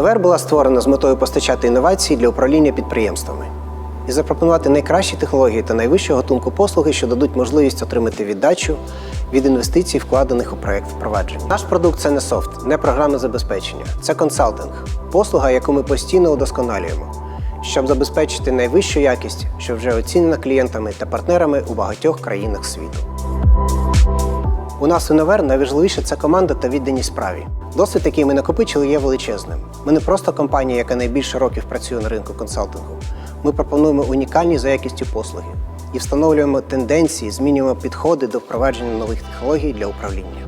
Інновер була створена з метою постачати інновації для управління підприємствами і запропонувати найкращі технології та найвищого гатунку послуги, що дадуть можливість отримати віддачу від інвестицій, вкладених у проект впровадження. Наш продукт це не софт, не програми забезпечення, це консалтинг, послуга, яку ми постійно удосконалюємо, щоб забезпечити найвищу якість, що вже оцінена клієнтами та партнерами у багатьох країнах світу. У нас у Новер найважливіше це команда та відданість справі. Досвід, який ми накопичили, є величезним. Ми не просто компанія, яка найбільше років працює на ринку консалтингу. Ми пропонуємо унікальні за якістю послуги і встановлюємо тенденції, змінюємо підходи до впровадження нових технологій для управління.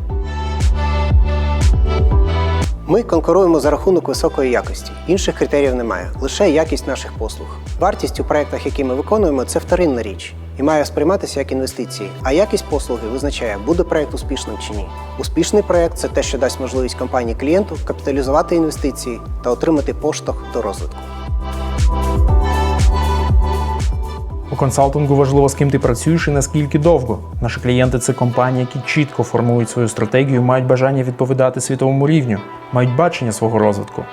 Ми конкуруємо за рахунок високої якості. Інших критеріїв немає, лише якість наших послуг. Вартість у проєктах, які ми виконуємо, це вторинна річ і має сприйматися як інвестиції. А якість послуги визначає, буде проєкт успішним чи ні. Успішний проєкт це те, що дасть можливість компанії клієнту капіталізувати інвестиції та отримати поштовх до розвитку. У консалтингу важливо, з ким ти працюєш і наскільки довго. Наші клієнти це компанії, які чітко формують свою стратегію, мають бажання відповідати світовому рівню, мають бачення свого розвитку.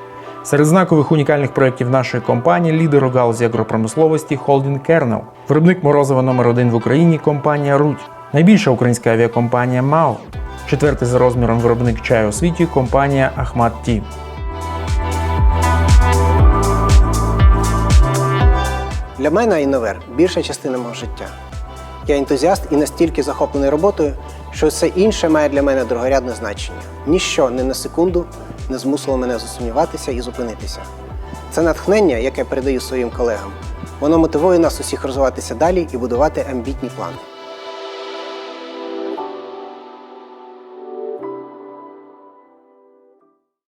Серед знакових унікальних проєктів нашої компанії лідер у галузі агропромисловості Холдінг Кернел, виробник морозива номер 1 в Україні компанія Руть, найбільша українська авіакомпанія МАО, четвертий за розміром виробник чаю у світі компанія Ахмат Ті. Для мене інновер більша частина мого життя. Я ентузіаст і настільки захоплений роботою, що все інше має для мене другорядне значення. Ніщо не на секунду не змусило мене засумніватися і зупинитися. Це натхнення, яке передаю своїм колегам. Воно мотивує нас усіх розвиватися далі і будувати амбітні плани.